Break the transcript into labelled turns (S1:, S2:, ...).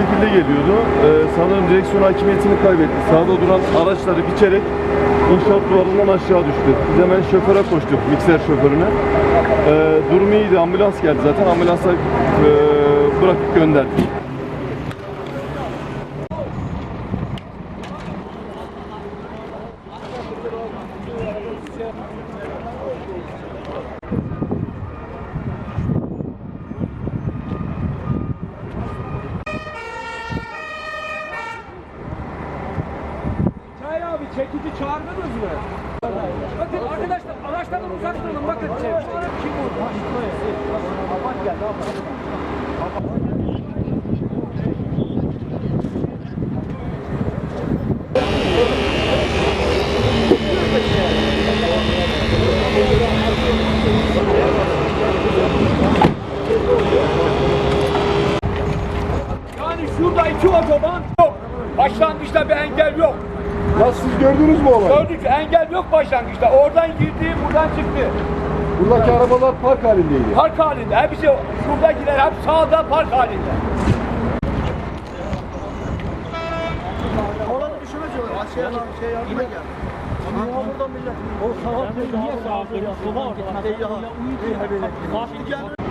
S1: şekilde geliyordu. Ee, sanırım direksiyon hakimiyetini kaybetti. Sağda duran araçları biçerek inşaat duvarından aşağı düştü. Biz hemen şoföre koştuk, mikser şoförüne. Ee, durum iyiydi, ambulans geldi zaten. Ambulansa e, bırakıp gönderdik.
S2: Çay abi çekici çağırdınız mı? Bakın arkadaşlar araçlardan uzak durun bakın. Kim vurdu? Aman geldi Yani şurada iki otoban yok. Başlangıçta bir engel yok.
S3: Ya siz gördünüz mü olayı?
S2: Gördük engel yok başlangıçta. Oradan girdi, buradan çıktı.
S3: Buradaki arabalar park halindeydi.
S2: Park halinde. Hepsi şuradakiler hep sağda park halinde.
S4: O sabah niye sağ sola orada? Uyudu. Uyudu.